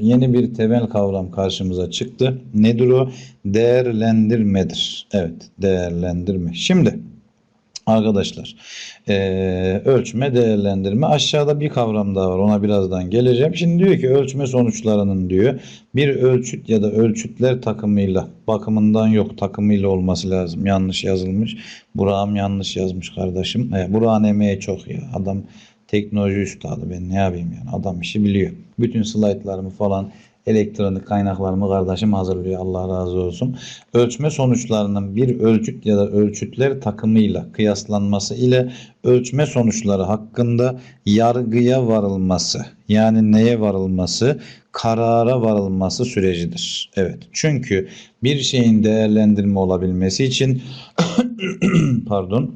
Yeni bir temel kavram karşımıza çıktı. Nedir o? Değerlendirmedir. Evet, değerlendirme. Şimdi arkadaşlar, eee, ölçme, değerlendirme. Aşağıda bir kavram daha var. Ona birazdan geleceğim. Şimdi diyor ki ölçme sonuçlarının diyor bir ölçüt ya da ölçütler takımıyla bakımından yok takımıyla olması lazım. Yanlış yazılmış. Burak'ım yanlış yazmış kardeşim. E, Burak'ın emeği çok ya. Adam teknoloji üstadı ben ne yapayım yani adam işi biliyor. Bütün slaytlarımı falan elektronik kaynaklarımı kardeşim hazırlıyor Allah razı olsun. Ölçme sonuçlarının bir ölçüt ya da ölçütler takımıyla kıyaslanması ile ölçme sonuçları hakkında yargıya varılması yani neye varılması karara varılması sürecidir. Evet çünkü bir şeyin değerlendirme olabilmesi için pardon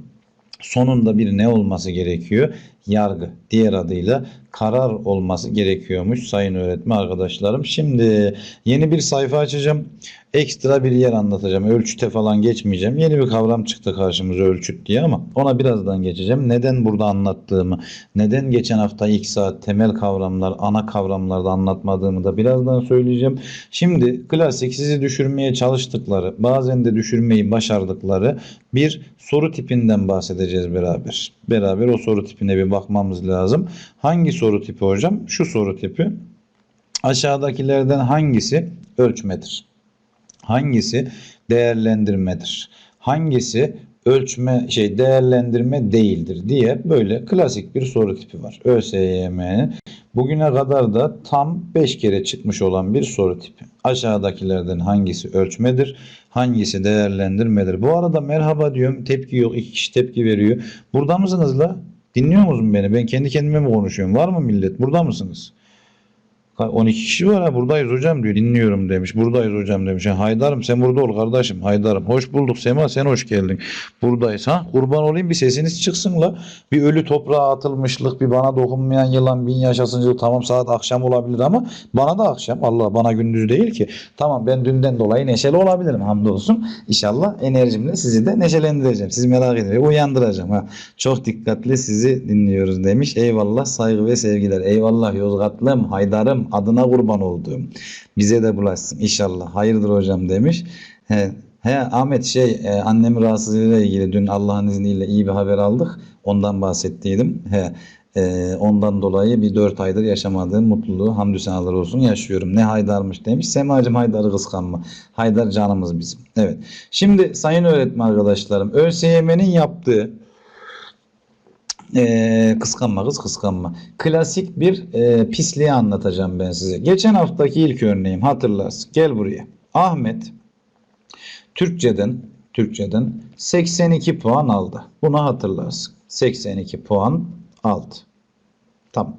sonunda bir ne olması gerekiyor? Yargı. Diğer adıyla karar olması gerekiyormuş sayın öğretmen arkadaşlarım. Şimdi yeni bir sayfa açacağım. Ekstra bir yer anlatacağım. Ölçüte falan geçmeyeceğim. Yeni bir kavram çıktı karşımıza ölçüt diye ama ona birazdan geçeceğim. Neden burada anlattığımı, neden geçen hafta ilk saat temel kavramlar, ana kavramlarda anlatmadığımı da birazdan söyleyeceğim. Şimdi klasik sizi düşürmeye çalıştıkları, bazen de düşürmeyi başardıkları bir soru tipinden bahsedeceğiz beraber. Beraber o soru tipine bir bakmamız lazım. Hangi soru tipi hocam? Şu soru tipi. Aşağıdakilerden hangisi ölçmedir? Hangisi değerlendirmedir? Hangisi ölçme şey değerlendirme değildir diye böyle klasik bir soru tipi var. ÖSYM'nin bugüne kadar da tam 5 kere çıkmış olan bir soru tipi. Aşağıdakilerden hangisi ölçmedir? Hangisi değerlendirmedir? Bu arada merhaba diyorum. Tepki yok. İki kişi tepki veriyor. Burada mısınız la? Dinliyor musunuz beni? Ben kendi kendime mi konuşuyorum? Var mı millet? Burada mısınız? 12 kişi var ha buradayız hocam diyor. Dinliyorum demiş. Buradayız hocam demiş. Ha, Haydar'ım sen burada ol kardeşim. Haydar'ım. Hoş bulduk Sema sen hoş geldin. Buradayız. Ha kurban olayım bir sesiniz çıksın la. Bir ölü toprağa atılmışlık bir bana dokunmayan yılan bin yaşasıncılık tamam saat akşam olabilir ama bana da akşam. Allah bana gündüz değil ki. Tamam ben dünden dolayı neşeli olabilirim hamdolsun. İnşallah enerjimle sizi de neşelendireceğim. Sizi merak ediyorum. Uyandıracağım. Ha. Çok dikkatli sizi dinliyoruz demiş. Eyvallah saygı ve sevgiler. Eyvallah Yozgatlım, Haydar'ım adına kurban olduğum. Bize de bulaşsın inşallah. Hayırdır hocam demiş. He, he Ahmet şey e, annemin rahatsızlığıyla ilgili dün Allah'ın izniyle iyi bir haber aldık. Ondan bahsettiydim. He, e, ondan dolayı bir dört aydır yaşamadığım mutluluğu hamdü senalar olsun yaşıyorum. Ne Haydar'mış demiş. Semacım Haydar'ı kıskanma. Haydar canımız bizim. Evet. Şimdi sayın öğretmen arkadaşlarım ÖSYM'nin yaptığı ee, kıskanma kız kıskanma. Klasik bir e, pisliği anlatacağım ben size. Geçen haftaki ilk örneğim hatırlarsın. Gel buraya. Ahmet Türkçeden Türkçeden 82 puan aldı. Bunu hatırlarsın. 82 puan aldı. Tamam.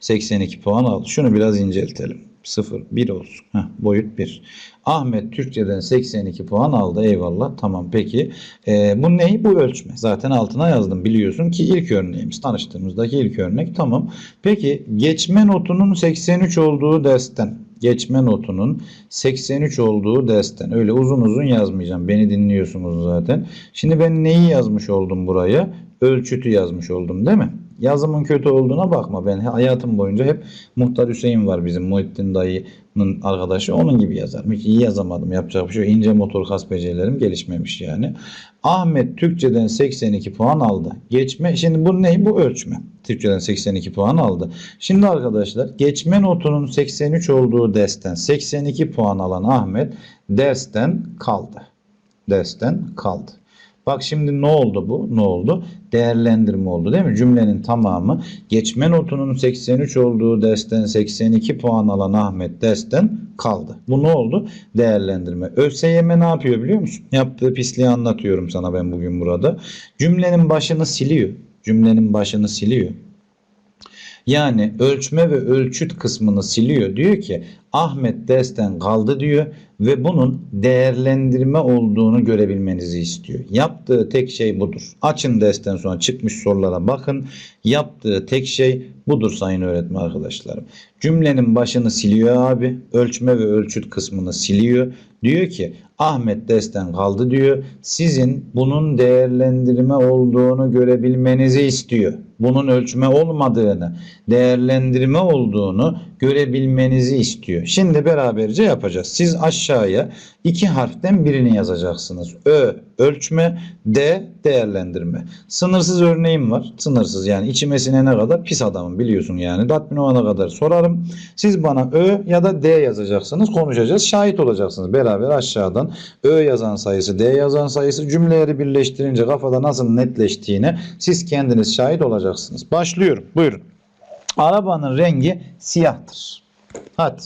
82 puan aldı. Şunu biraz inceltelim. 0, 1 olsun. Heh, boyut 1. Ahmet Türkçeden 82 puan aldı. Eyvallah. Tamam peki. Ee, bu ne? Bu ölçme. Zaten altına yazdım. Biliyorsun ki ilk örneğimiz. Tanıştığımızdaki ilk örnek. Tamam. Peki geçme notunun 83 olduğu dersten geçme notunun 83 olduğu dersten. Öyle uzun uzun yazmayacağım. Beni dinliyorsunuz zaten. Şimdi ben neyi yazmış oldum buraya? Ölçütü yazmış oldum değil mi? Yazımın kötü olduğuna bakma. Ben hayatım boyunca hep Muhtar Hüseyin var bizim Muhittin dayının arkadaşı. Onun gibi yazarım. Hiç iyi yazamadım. Yapacak bir şey yok. İnce motor kas becerilerim gelişmemiş yani. Ahmet Türkçeden 82 puan aldı. Geçme. Şimdi bu ne? Bu ölçme. Türkçeden 82 puan aldı. Şimdi arkadaşlar geçme notunun 83 olduğu dersten 82 puan alan Ahmet dersten kaldı. Dersten kaldı. Bak şimdi ne oldu bu? Ne oldu? Değerlendirme oldu değil mi? Cümlenin tamamı geçme notunun 83 olduğu dersten 82 puan alan Ahmet dersten kaldı. Bu ne oldu? Değerlendirme. ÖSYM ne yapıyor biliyor musun? Yaptığı pisliği anlatıyorum sana ben bugün burada. Cümlenin başını siliyor. Cümlenin başını siliyor. Yani ölçme ve ölçüt kısmını siliyor. Diyor ki Ahmet dersten kaldı diyor ve bunun değerlendirme olduğunu görebilmenizi istiyor. Yaptığı tek şey budur. Açın dersten sonra çıkmış sorulara bakın. Yaptığı tek şey budur sayın öğretmen arkadaşlarım. Cümlenin başını siliyor abi. Ölçme ve ölçüt kısmını siliyor. Diyor ki Ahmet dersten kaldı diyor. Sizin bunun değerlendirme olduğunu görebilmenizi istiyor. Bunun ölçme olmadığını, değerlendirme olduğunu görebilmenizi istiyor. Diyor. Şimdi beraberce yapacağız. Siz aşağıya iki harften birini yazacaksınız. Ö ölçme, D değerlendirme. Sınırsız örneğim var. Sınırsız yani içime sinene kadar pis adamım biliyorsun yani. Tatmin olana kadar sorarım. Siz bana Ö ya da D yazacaksınız. Konuşacağız. Şahit olacaksınız. Beraber aşağıdan Ö yazan sayısı, D yazan sayısı cümleleri birleştirince kafada nasıl netleştiğine siz kendiniz şahit olacaksınız. Başlıyorum. Buyurun. Arabanın rengi siyahtır. Hadi.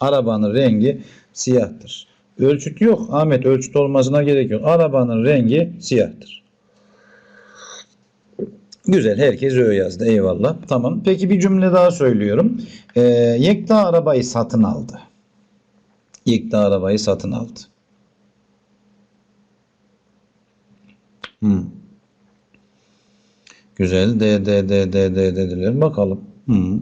Arabanın rengi siyahtır. Ölçüt yok. Ahmet ölçüt olmasına gerek yok. Arabanın rengi siyahtır. Güzel. Herkes öyle yazdı. Eyvallah. Tamam. Peki bir cümle daha söylüyorum. Ee, Yekta arabayı satın aldı. Yekta arabayı satın aldı. Hmm. Güzel. D, D, D, D, D dediler. Bakalım. Hmm.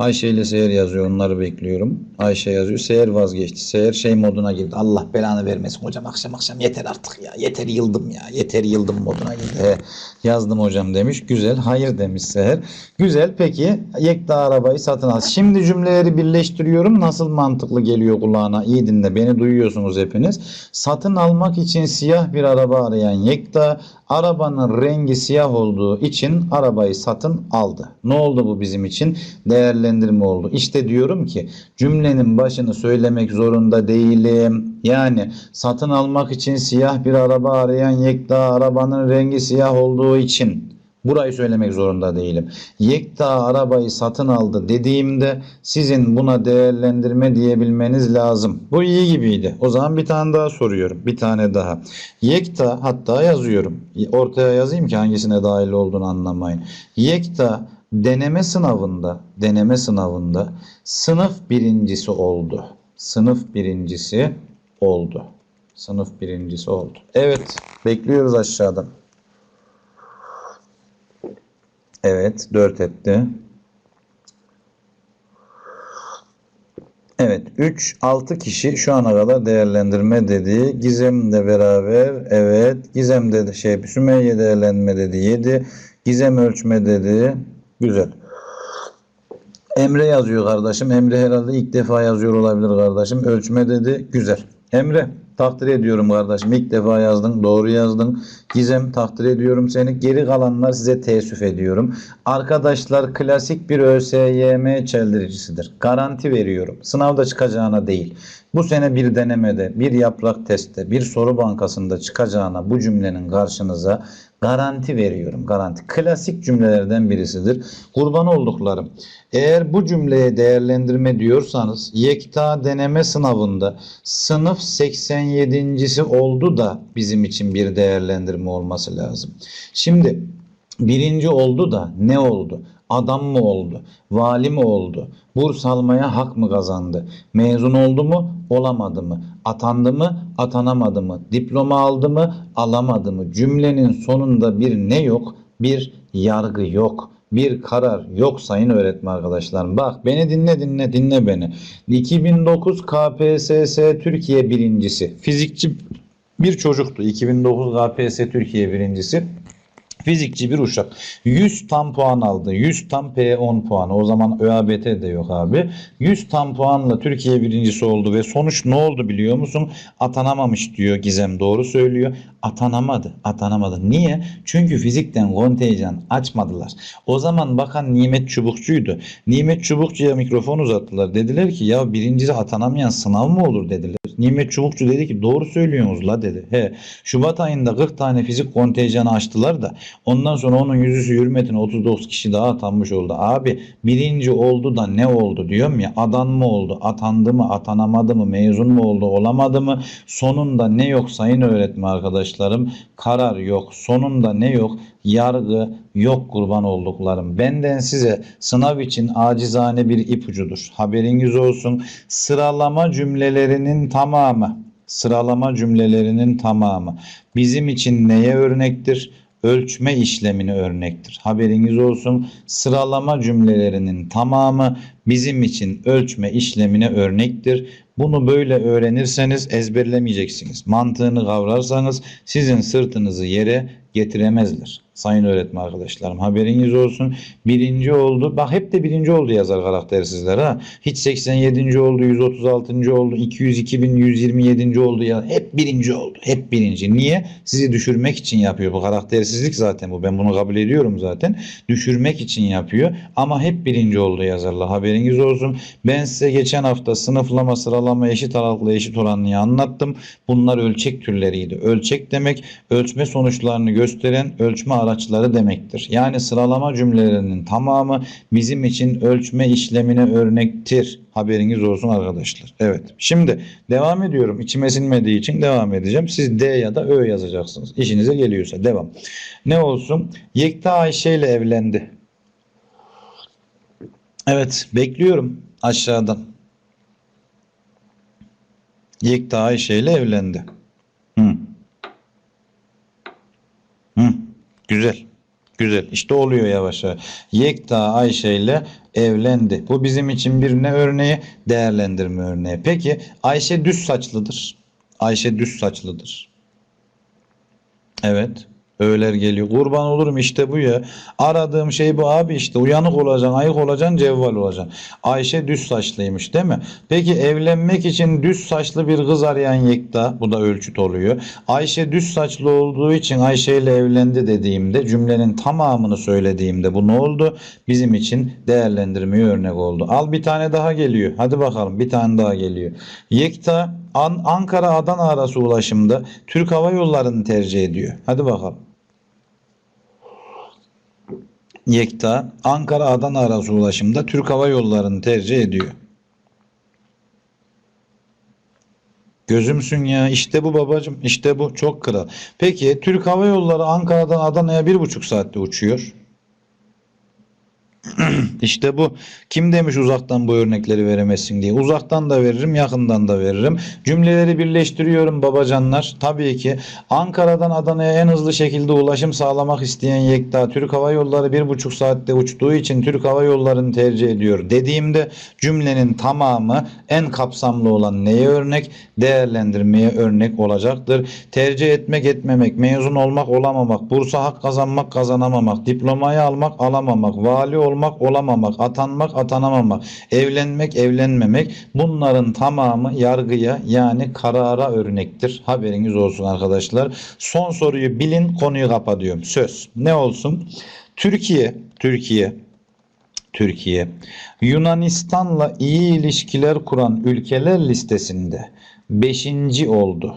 Ayşe ile Seher yazıyor. Onları bekliyorum. Ayşe yazıyor. Seher vazgeçti. Seher şey moduna girdi. Allah belanı vermesin hocam. Akşam akşam yeter artık ya. Yeter yıldım ya. Yeter yıldım moduna girdi. He, yazdım hocam demiş. Güzel. Hayır demiş Seher. Güzel. Peki Yekta arabayı satın al. Şimdi cümleleri birleştiriyorum. Nasıl mantıklı geliyor kulağına? İyi dinle. Beni duyuyorsunuz hepiniz. Satın almak için siyah bir araba arayan Yekta arabanın rengi siyah olduğu için arabayı satın aldı. Ne oldu bu bizim için? Değerlendirme oldu. İşte diyorum ki cümlenin başını söylemek zorunda değilim. Yani satın almak için siyah bir araba arayan Yekta arabanın rengi siyah olduğu için Burayı söylemek zorunda değilim. Yekta arabayı satın aldı dediğimde sizin buna değerlendirme diyebilmeniz lazım. Bu iyi gibiydi. O zaman bir tane daha soruyorum. Bir tane daha. Yekta hatta yazıyorum. Ortaya yazayım ki hangisine dahil olduğunu anlamayın. Yekta deneme sınavında deneme sınavında sınıf birincisi oldu. Sınıf birincisi oldu. Sınıf birincisi oldu. Evet bekliyoruz aşağıdan. Evet 4 etti. Evet 3 6 kişi şu ana kadar değerlendirme dedi. Gizem de beraber evet Gizem de şey Sümeyye değerlendirme dedi 7. Gizem ölçme dedi. Güzel. Emre yazıyor kardeşim. Emre herhalde ilk defa yazıyor olabilir kardeşim. Ölçme dedi. Güzel. Emre takdir ediyorum kardeşim. İlk defa yazdın. Doğru yazdın. Gizem takdir ediyorum seni. Geri kalanlar size teessüf ediyorum. Arkadaşlar klasik bir ÖSYM çeldiricisidir. Garanti veriyorum. Sınavda çıkacağına değil. Bu sene bir denemede, bir yaprak testte, bir soru bankasında çıkacağına bu cümlenin karşınıza garanti veriyorum. Garanti. Klasik cümlelerden birisidir. Kurban olduklarım. Eğer bu cümleye değerlendirme diyorsanız Yekta deneme sınavında sınıf 87.si oldu da bizim için bir değerlendirme olması lazım. Şimdi birinci oldu da ne oldu? Adam mı oldu? Vali mi oldu? Burs almaya hak mı kazandı? Mezun oldu mu? Olamadı mı? Atandı mı? Atanamadı mı? Diploma aldı mı? Alamadı mı? Cümlenin sonunda bir ne yok? Bir yargı yok. Bir karar yok sayın öğretmen arkadaşlarım. Bak beni dinle dinle dinle beni. 2009 KPSS Türkiye birincisi. Fizikçi bir çocuktu. 2009 KPSS Türkiye birincisi. Fizikçi bir uşak. 100 tam puan aldı. 100 tam P10 puanı. O zaman ÖABT de yok abi. 100 tam puanla Türkiye birincisi oldu ve sonuç ne oldu biliyor musun? Atanamamış diyor Gizem. Doğru söylüyor. Atanamadı. Atanamadı. Niye? Çünkü fizikten kontenjan açmadılar. O zaman bakan Nimet Çubukçu'ydu. Nimet Çubukçu'ya mikrofon uzattılar. Dediler ki ya birincisi atanamayan sınav mı olur dediler. Nimet Çubukçu dedi ki doğru söylüyorsunuz la dedi. He, Şubat ayında 40 tane fizik kontenjanı açtılar da ondan sonra onun yüzüsü hürmetine 39 kişi daha atanmış oldu. Abi birinci oldu da ne oldu diyorum ya adan mı oldu atandı mı atanamadı mı mezun mu oldu olamadı mı sonunda ne yok sayın öğretmen arkadaşlarım karar yok sonunda ne yok yargı yok kurban olduklarım. Benden size sınav için acizane bir ipucudur. Haberiniz olsun. Sıralama cümlelerinin tamamı, sıralama cümlelerinin tamamı bizim için neye örnektir? Ölçme işlemine örnektir. Haberiniz olsun. Sıralama cümlelerinin tamamı bizim için ölçme işlemine örnektir. Bunu böyle öğrenirseniz ezberlemeyeceksiniz. Mantığını kavrarsanız sizin sırtınızı yere getiremezler. Sayın öğretmen arkadaşlarım haberiniz olsun. Birinci oldu. Bak hep de birinci oldu yazar karaktersizler ha. Hiç 87. oldu, 136. oldu, 202 bin 127. oldu ya. Hep birinci oldu. Hep birinci. Niye? Sizi düşürmek için yapıyor. Bu karaktersizlik zaten bu. Ben bunu kabul ediyorum zaten. Düşürmek için yapıyor. Ama hep birinci oldu yazarlar. Haberiniz olsun. Ben size geçen hafta sınıflama, sıralama, eşit aralıklı, eşit oranlıyı anlattım. Bunlar ölçek türleriydi. Ölçek demek ölçme sonuçlarını gösteren ölçme araçları demektir. Yani sıralama cümlelerinin tamamı bizim için ölçme işlemine örnektir. Haberiniz olsun arkadaşlar. Evet. Şimdi devam ediyorum. İçime sinmediği için devam edeceğim. Siz D ya da Ö yazacaksınız. İşinize geliyorsa devam. Ne olsun? Yekta Ayşe ile evlendi. Evet. Bekliyorum aşağıdan. Yekta Ayşe ile evlendi. Güzel. Güzel. İşte oluyor yavaş yavaş. Yekta Ayşe ile evlendi. Bu bizim için bir ne örneği? Değerlendirme örneği. Peki Ayşe düz saçlıdır. Ayşe düz saçlıdır. Evet. Öğler geliyor. Kurban olurum işte bu ya. Aradığım şey bu abi işte. Uyanık olacaksın, ayık olacaksın, cevval olacaksın. Ayşe düz saçlıymış değil mi? Peki evlenmek için düz saçlı bir kız arayan Yekta. Bu da ölçüt oluyor. Ayşe düz saçlı olduğu için Ayşe ile evlendi dediğimde cümlenin tamamını söylediğimde bu ne oldu? Bizim için değerlendirmeye örnek oldu. Al bir tane daha geliyor. Hadi bakalım bir tane daha geliyor. Yekta An Ankara Adana arası ulaşımda Türk Hava Yolları'nı tercih ediyor. Hadi bakalım. Yekta Ankara Adana arası ulaşımda Türk Hava Yolları'nı tercih ediyor. Gözümsün ya işte bu babacım işte bu çok kral. Peki Türk Hava Yolları Ankara'dan Adana'ya bir buçuk saatte uçuyor. İşte bu. Kim demiş uzaktan bu örnekleri veremezsin diye. Uzaktan da veririm, yakından da veririm. Cümleleri birleştiriyorum babacanlar. Tabii ki Ankara'dan Adana'ya en hızlı şekilde ulaşım sağlamak isteyen Yekta Türk Hava Yolları bir buçuk saatte uçtuğu için Türk Hava Yolları'nı tercih ediyor. Dediğimde cümlenin tamamı en kapsamlı olan neye örnek? Değerlendirmeye örnek olacaktır. Tercih etmek etmemek, mezun olmak olamamak, bursa hak kazanmak kazanamamak, diplomayı almak alamamak, vali olmak olamamak, atanmak atanamamak, evlenmek evlenmemek bunların tamamı yargıya yani karara örnektir. Haberiniz olsun arkadaşlar. Son soruyu bilin konuyu kapatıyorum. Söz. Ne olsun? Türkiye, Türkiye Türkiye Yunanistan'la iyi ilişkiler kuran ülkeler listesinde 5. oldu.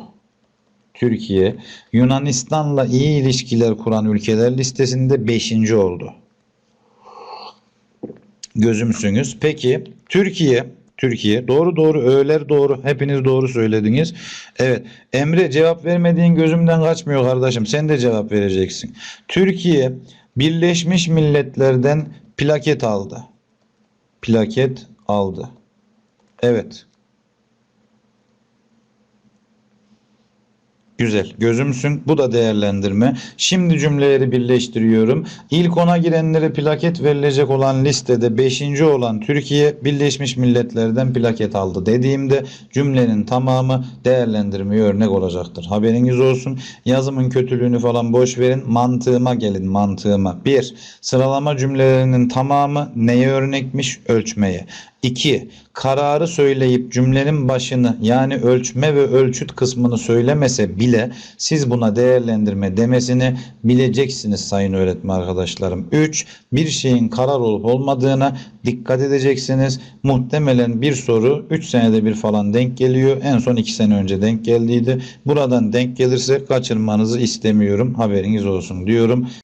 Türkiye Yunanistan'la iyi ilişkiler kuran ülkeler listesinde 5. oldu. Gözümsünüz. Peki Türkiye Türkiye doğru doğru öğeler doğru hepiniz doğru söylediniz. Evet Emre cevap vermediğin gözümden kaçmıyor kardeşim sen de cevap vereceksin. Türkiye Birleşmiş Milletler'den plaket aldı. Plaket aldı. Evet. Güzel. Gözümsün. Bu da değerlendirme. Şimdi cümleleri birleştiriyorum. İlk ona girenlere plaket verilecek olan listede 5. olan Türkiye Birleşmiş Milletler'den plaket aldı dediğimde cümlenin tamamı değerlendirmeye örnek olacaktır. Haberiniz olsun. Yazımın kötülüğünü falan boş verin. Mantığıma gelin mantığıma. 1. Sıralama cümlelerinin tamamı neye örnekmiş? Ölçmeye. 2. Kararı söyleyip cümlenin başını yani ölçme ve ölçüt kısmını söylemese bile siz buna değerlendirme demesini bileceksiniz sayın öğretmen arkadaşlarım. 3. Bir şeyin karar olup olmadığına dikkat edeceksiniz. Muhtemelen bir soru 3 senede bir falan denk geliyor. En son 2 sene önce denk geldiydi. Buradan denk gelirse kaçırmanızı istemiyorum. Haberiniz olsun diyorum.